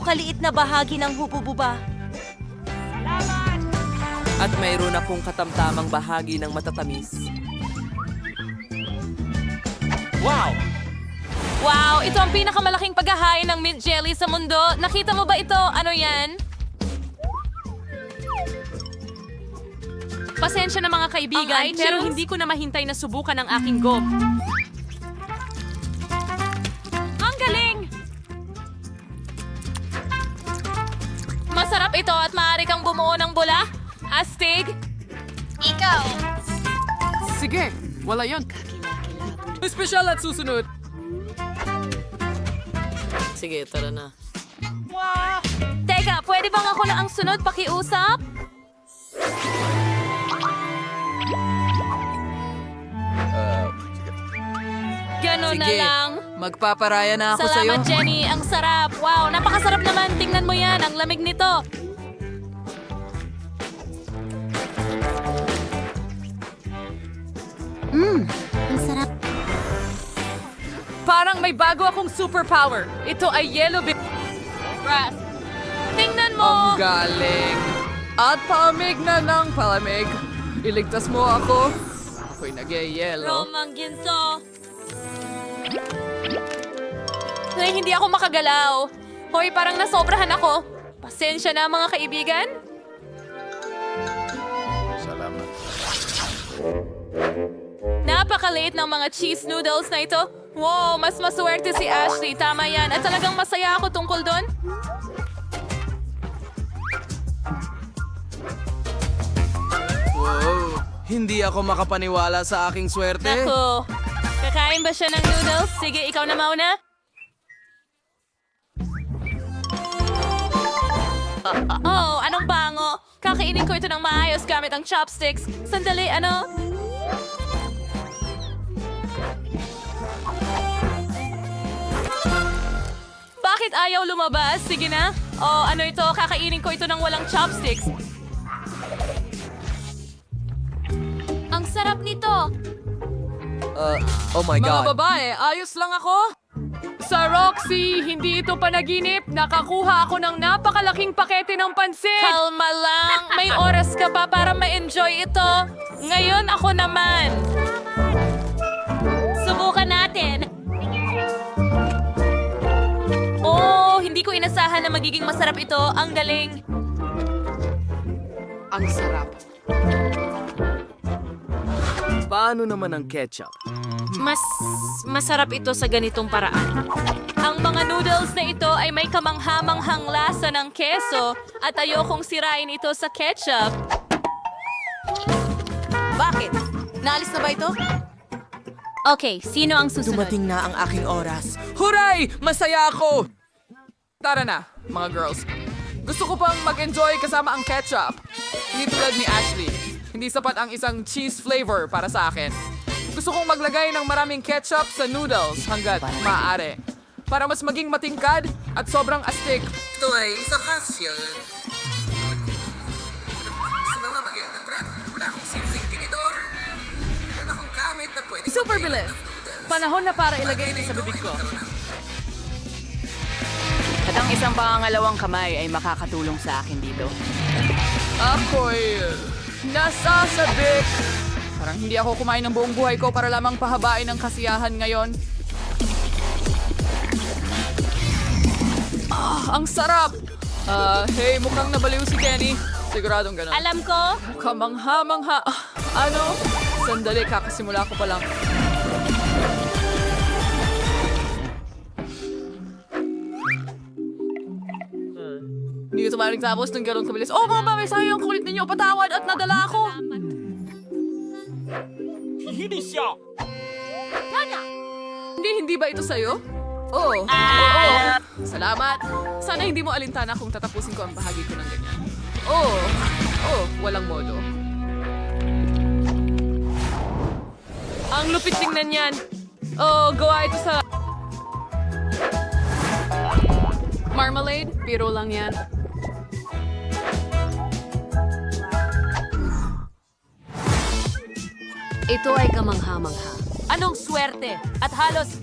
ito kaliit na bahagi ng hubububa. At mayroon akong katamtamang bahagi ng matatamis. Wow! Wow, ito ang pinakamalaking paghahain ng mint jelly sa mundo. Nakita mo ba ito? Ano yan? Pasensya na mga kaibigan, pero hindi ko na mahintay na subukan ang aking go. At maaari kang bumuo ng bula. Astig! Sige, wala yon. Espesyal at susunod. Sige, tara na. Teka, pwede bang ako na ang sunod pakiusap? Ganon na Sige, lang. magpaparaya na ako sa'yo. Salamat, Jenny. Ang sarap. Wow, napakasarap naman. Tingnan mo yan. Ang lamig nito. Parang may bago akong superpower. Ito ay yellow bit. Brass. Tingnan mo. Ang galing. At palamig na ng palamig. Iligtas mo ako. Ako'y nag-yellow. Romang ginto. Ay, hindi ako makagalaw. Hoy, parang nasobrahan ako. Pasensya na mga kaibigan. Salamat. Napakaliit ng mga cheese noodles na ito. Wow, mas maswerte si Ashley. Tama yan. At talagang masaya ako tungkol doon. Wow. Hindi ako makapaniwala sa aking swerte. Naku. Kakain ba siya ng noodles? Sige, ikaw na mauna. Oh, anong bango? Kakainin ko ito ng maayos gamit ang chopsticks. Sandali, ano? Bakit ayaw lumabas? Sige na. Oh, ano ito? Kakainin ko ito ng walang chopsticks. Ang sarap nito. Uh, oh my Mga God. babae, ayos lang ako. Sa Roxy, hindi ito panaginip. Nakakuha ako ng napakalaking pakete ng pansit. Kalma lang. May oras ka pa para ma-enjoy ito. Ngayon ako naman. Subukan natin. Hindi ko inasahan na magiging masarap ito. Ang galing. Ang sarap. Paano naman ang ketchup? Mas masarap ito sa ganitong paraan. Ang mga noodles na ito ay may kamanghamanghang lasa ng keso at ayokong sirain ito sa ketchup. Bakit? Naalis na ba ito? Okay, sino ang susunod? Dumating na ang aking oras. Huray! Masaya ako! Tara na, mga girls. Gusto ko pang mag-enjoy kasama ang ketchup. Hindi tulad ni Ashley. Hindi sapat ang isang cheese flavor para sa akin. Gusto kong maglagay ng maraming ketchup sa noodles hanggat maaari. Para mas maging matingkad at sobrang astig. Ito ay isang kasya. Sa mga magandang trap, wala akong simpleng tinidor. Wala akong gamit na pwede Super bilis. Panahon na para ilagay ito sa bibig ko. At ang isang pangangalawang kamay ay makakatulong sa akin dito. Ako'y nasasabik. Parang hindi ako kumain ng buong buhay ko para lamang pahabain ang kasiyahan ngayon. Ah, ang sarap! Ah, hey, mukhang nabaliw si Kenny. Siguradong ganun. Alam ko, Kamangha-mangha. Ah, Ano? Sandali, kakasimula ko pa lang. Hindi ko tumaring tapos ng ganun kabilis. Oh, mga babay, sayang ang kulit ninyo. Patawad at nadala ako. Hindi, hindi ba ito sa'yo? Oo. Oo. Salamat. Sana hindi mo alintana kung tatapusin ko ang bahagi ko ng ganyan. Oo. Oo, walang modo. ang lupit tingnan yan. Oh, gawa ito sa... Marmalade? Biro lang yan. Ito ay kamangha-mangha. Anong swerte? At halos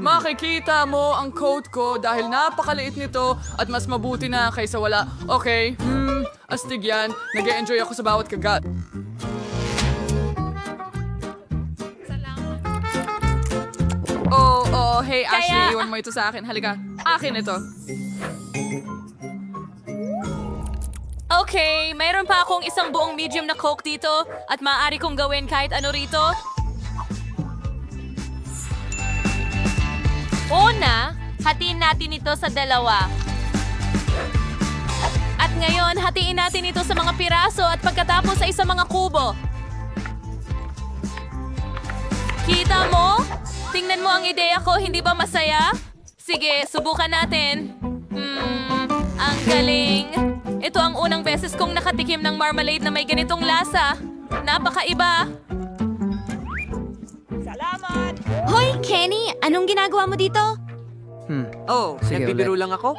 Makikita mo ang coat ko dahil napakaliit nito at mas mabuti na kaysa wala. Okay, hmm, astig yan. nag enjoy ako sa bawat kagat. Oh, oh, hey Ashley, Kaya- iwan mo ito sa akin. Halika, akin ito. Okay, mayroon pa akong isang buong medium na coke dito at maaari kong gawin kahit ano rito. Una, hatiin natin ito sa dalawa. At ngayon, hatiin natin ito sa mga piraso at pagkatapos sa isang mga kubo. Kita mo? Tingnan mo ang ideya ko, hindi ba masaya? Sige, subukan natin. Hmm, ang galing. Ito ang unang beses kong nakatikim ng marmalade na may ganitong lasa. Napakaiba. Hoy, Kenny! Anong ginagawa mo dito? Oh, nagbibiro lang ako?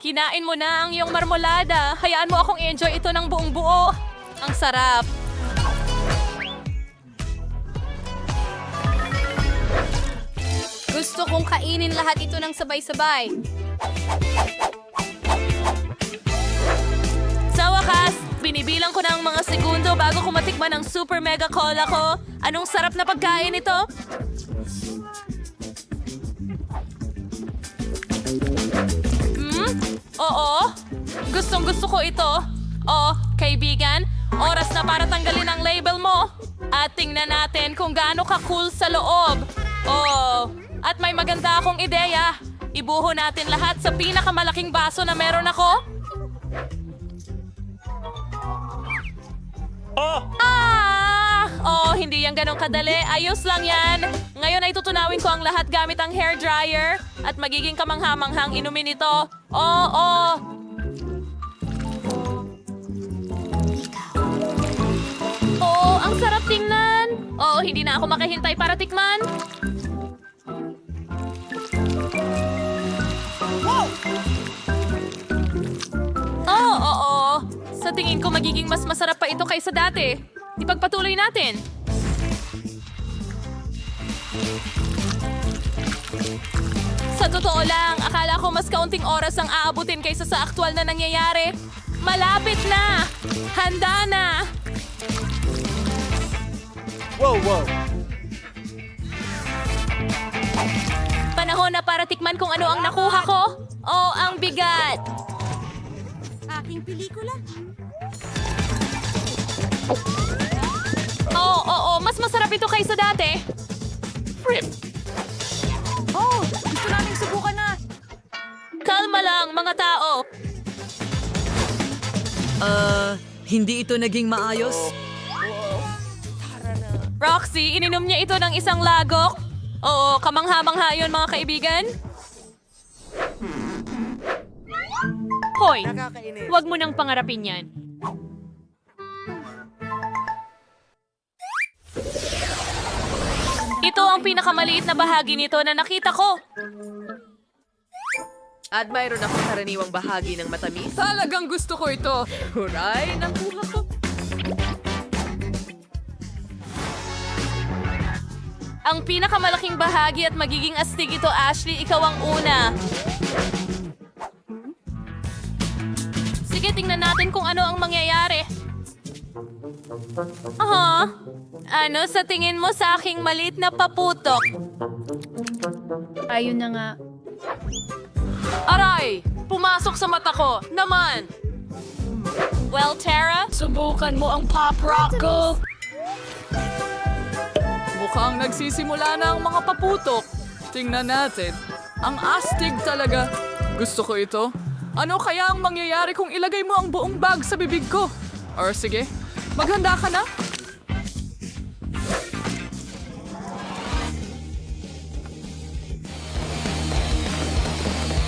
Kinain mo na ang iyong marmolada. Hayaan mo akong enjoy ito ng buong buo. Ang sarap. Gusto kong kainin lahat ito ng sabay-sabay. Sa wakas, binibilang ko ng mga segundo bago ko matikman ang super mega cola ko. Anong sarap na pagkain ito? Hmm? Oo. Gustong gusto ko ito. Oh, kaibigan, oras na para tanggalin ang label mo. At tingnan natin kung gaano ka cool sa loob. Oh, at may maganda akong ideya. Ibuho natin lahat sa pinakamalaking baso na meron ako. Ah! Oh, hindi yan ganong kadali. Ayos lang yan. Ngayon ay tutunawin ko ang lahat gamit ang hair dryer at magiging kamanghamanghang inumin ito. Oo, oh, Oo, ang sarap tingnan. Oo, hindi na ako makahintay para tikman. Tingin ko magiging mas masarap pa ito kaysa dati. Ipagpatuloy natin. Sa totoo lang, akala ko mas kaunting oras ang aabutin kaysa sa aktwal na nangyayari. Malapit na! Handa na! Wow, wow. Panahon na para tikman kung ano ang nakuha ko. Oh, ang bigat! Aking pelikula. Oo, oo, mas masarap ito kaysa dati. Frip! Oh, gusto naming subukan na. Kalma lang, mga tao. Uh, hindi ito naging maayos? Roxy, ininom niya ito ng isang lagok. Oo, kamangha-mangha yun, mga kaibigan. Hoy, wag mo nang pangarapin yan. Ito ang pinakamaliit na bahagi nito na nakita ko. At mayroon akong karaniwang bahagi ng matamis. Talagang gusto ko ito. Huray, nakuha ko. Ang pinakamalaking bahagi at magiging astig ito, Ashley, ikaw ang una. Sige, tingnan natin kung ano ang mangyayari. Aha. Ano sa tingin mo sa aking maliit na paputok? Ayun na nga. Aray! Pumasok sa mata ko! Naman! Well, Tara? Subukan mo ang pop rock ko! Mukhang nagsisimula na ang mga paputok. Tingnan natin. Ang astig talaga. Gusto ko ito. Ano kaya ang mangyayari kung ilagay mo ang buong bag sa bibig ko? Or sige, maghanda ka na.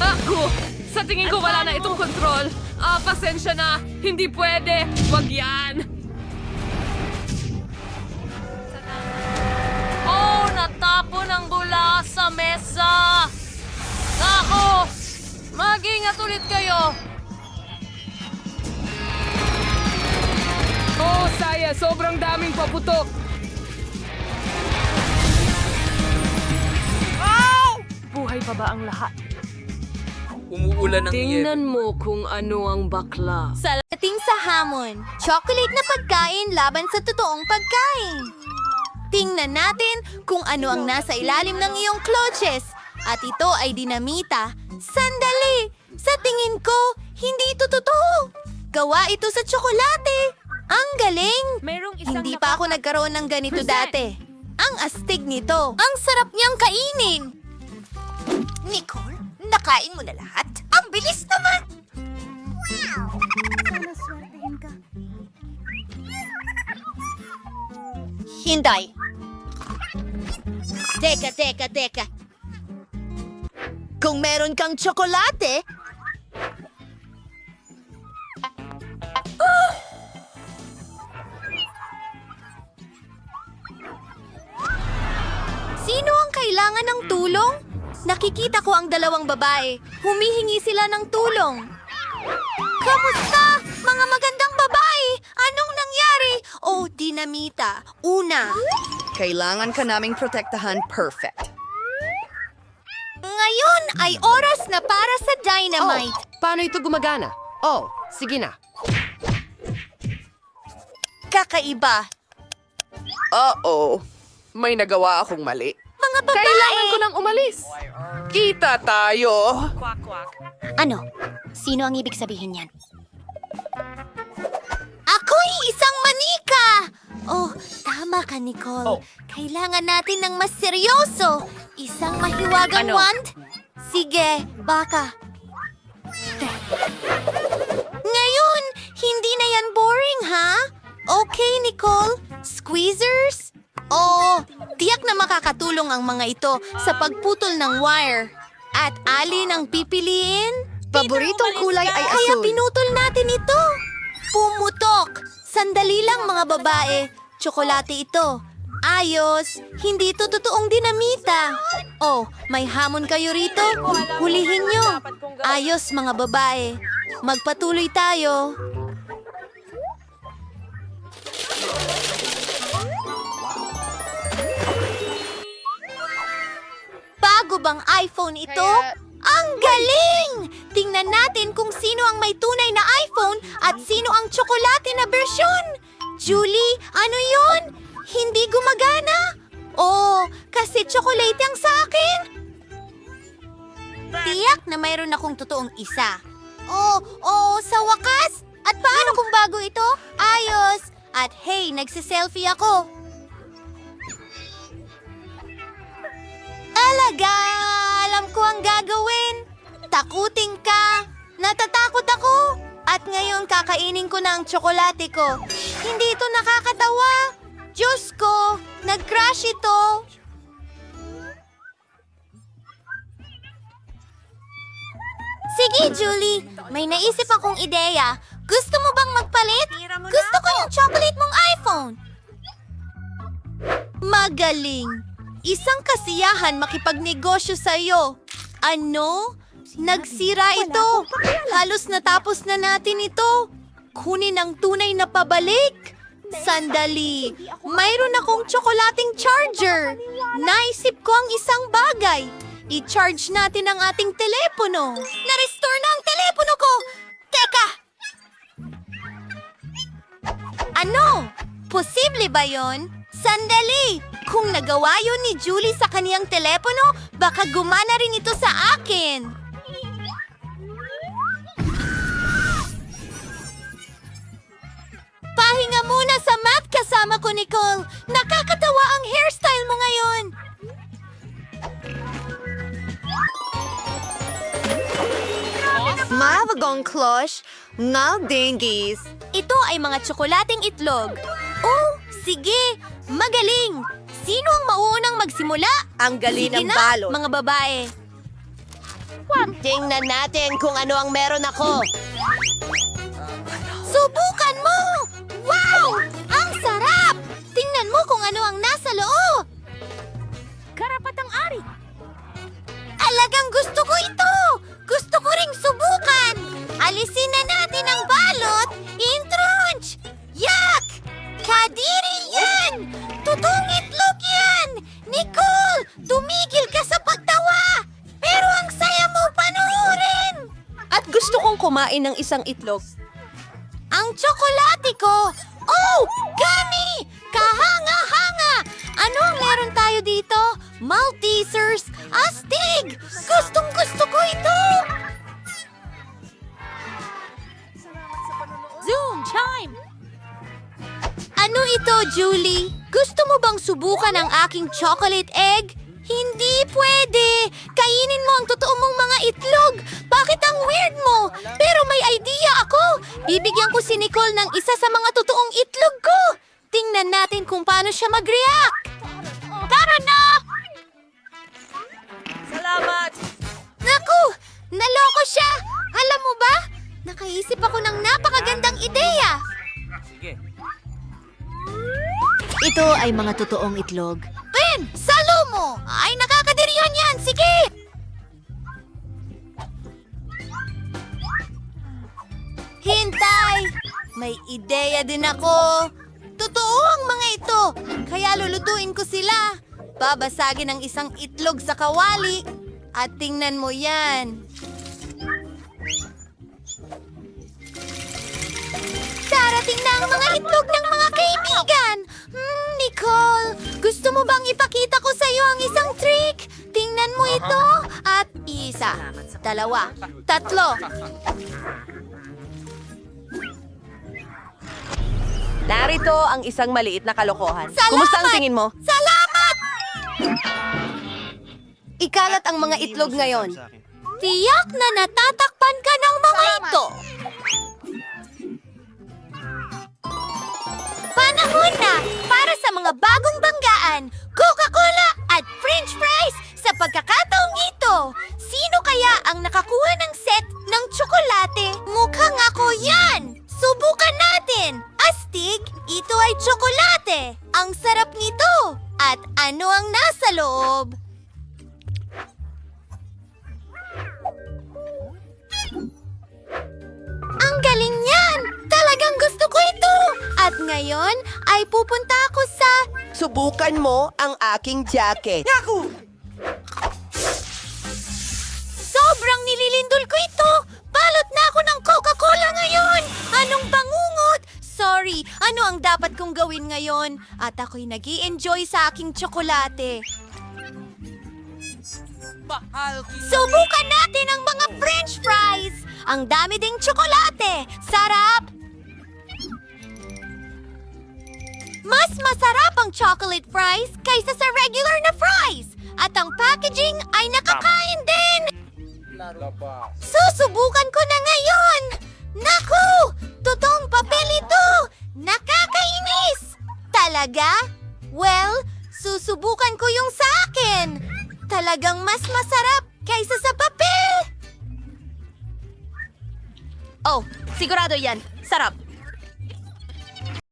Ako! Sa tingin ko wala na itong kontrol. Ah, pasensya na. Hindi pwede. Wag yan. Oh, natapon ang bula sa mesa. Ako! Mag-ingat ulit kayo. Oh, saya, sobrang daming paputok. pa ba ang lahat? Umuulan ng Tingnan mo kung ano ang bakla. Salating sa hamon. Chocolate na pagkain laban sa totoong pagkain. Tingnan natin kung ano ang nasa ilalim ng iyong clutches. At ito ay dinamita. Sandali! Sa tingin ko, hindi ito totoo. Gawa ito sa tsokolate. Ang galing! Mayroong isang Hindi pa ako nagkaroon ng ganito dati. Ang astig nito. Ang sarap niyang kainin. Nicole, nakain mo na lahat? Ang bilis naman! Hinday. Teka, teka, teka. Kung meron kang tsokolate, Sino kailangan ng tulong? Nakikita ko ang dalawang babae. Humihingi sila ng tulong. Kamusta, mga magandang babae? Anong nangyari? Oh, dinamita. Una. Kailangan ka naming protektahan perfect. Ngayon ay oras na para sa dynamite. Paano ito gumagana? Oh, sige na. Kakaiba. Oo. May nagawa akong mali. Mga babae. Kailangan ko nang umalis. Kita tayo. Ano? Sino ang ibig sabihin yan? Ako'y isang manika! Oh, tama ka, Nicole. Kailangan natin ng mas seryoso. Isang mahiwagang Ano? wand? Sige, baka. Ngayon, hindi na yan boring, ha? Okay, Nicole? Squeezers? Oo, tiyak na makakatulong ang mga ito sa pagputol ng wire. At alin ang pipiliin? Paboritong kulay ay Kaya asul. pinutol natin ito. Pumutok. Sandali lang mga babae. Tsokolate ito. Ayos. Hindi ito totoong dinamita. Oh, may hamon kayo rito? Hulihin nyo. Ayos mga babae. Magpatuloy tayo. Bago bang iPhone ito? Ang galing! Tingnan natin kung sino ang may tunay na iPhone at sino ang tsokolate na bersyon. Julie, ano yon? Hindi gumagana? Oh, kasi tsokolate ang sa akin. Tiyak na mayroon akong totoong isa. Oh, oh, sa wakas! At paano kung bago ito? Ayos! At hey, nagsiselfie ako. Alaga! Alam ko ang gagawin. Takutin ka. Natatakot ako. At ngayon kakainin ko na ang tsokolate ko. Hindi ito nakakatawa. Diyos ko, nag-crash ito. Sige, Julie. May naisip akong ideya. Gusto mo bang magpalit? Gusto ko yung chocolate mong iPhone. Magaling. Isang kasiyahan makipagnegosyo sa'yo. Ano? Nagsira ito. Halos natapos na natin ito. Kunin ang tunay na pabalik. Sandali. Mayroon akong tsokolating charger. Naisip ko ang isang bagay. I-charge natin ang ating telepono. Na-restore na ang telepono ko. Teka! Ano? Posible ba yon? Sandali! Kung nagawa yun ni Julie sa kaniyang telepono, baka gumana rin ito sa akin. Pahinga muna sa math kasama ko, Nicole. Nakakatawa ang hairstyle mo ngayon. Mavagong klosh, ngal dingies. Ito ay mga tsokolating itlog. Oh, sige. Magaling. Sino ang mauunang magsimula? Ang galing Sige ng na, balot. mga babae. Tingnan natin kung ano ang meron ako. Subukan mo! Wow! Ang sarap! Tingnan mo kung ano ang nasa loob! Karapatang ari. Alagang gusto ko ito! Gusto ko ring subukan! Alisin na natin ang balot! Intrunch! Yak! Kadiri yan! Totoong kumain ng isang itlog. Ang tsokolate ko! Oh! Gummy! Kahanga-hanga! Ano ang meron tayo dito? Maltesers! Astig! Gustong gusto ko ito! Zoom! Chime! Ano ito, Julie? Gusto mo bang subukan ang aking chocolate egg? Hindi pwede! Kainin mo ang totoo Bibigyan ko si Nicole ng isa sa mga totoong itlog ko! Tingnan natin kung paano siya mag-react! Tara na! Salamat! Naku! Naloko siya! Alam mo ba? Nakaisip ako ng napakagandang ideya! Ito ay mga totoong itlog. Ben! Salo mo! Ay, nakakadirihan yan! Sige! Hintay! May ideya din ako. Totoo ang mga ito. Kaya lulutuin ko sila. Babasagin ang isang itlog sa kawali. At tingnan mo yan. Darating na ang mga itlog ng mga kaibigan. Hmm, Nicole, gusto mo bang ipakita ko sa iyo ang isang trick? Tingnan mo ito. At isa, dalawa, tatlo. Narito ang isang maliit na kalokohan. Salamat! Kumusta ang tingin mo? Salamat! Ikalat ang mga itlog ngayon. Tiyak na natatakpan ka ng mga ito. Panahon na para sa mga bagong banggaan, Coca-Cola at French fries sa pagkakataong ito. Sino kaya ang nakakuha ng set ng tsokolate? Mukhang ako yan! Subukan natin! Astig, ito ay tsokolate! Ang sarap nito! At ano ang nasa loob? Ang galing niyan! Talagang gusto ko ito! At ngayon ay pupunta ako sa... Subukan mo ang aking jacket. Sobrang nililindol ko ito! Ako ng Coca-Cola ngayon! Anong bangungot? Sorry, ano ang dapat kong gawin ngayon? At ako'y nag enjoy sa aking tsokolate. Subukan natin ang mga french fries! Ang dami ding tsokolate! Sarap! Mas masarap ang chocolate fries kaysa sa regular na fries! At ang packaging ay nakakain din! Susubukan ko na ngayon! Naku! Totoong papel ito! Nakakainis! Talaga? Well, susubukan ko yung sa akin! Talagang mas masarap kaysa sa papel! Oh, sigurado yan. Sarap.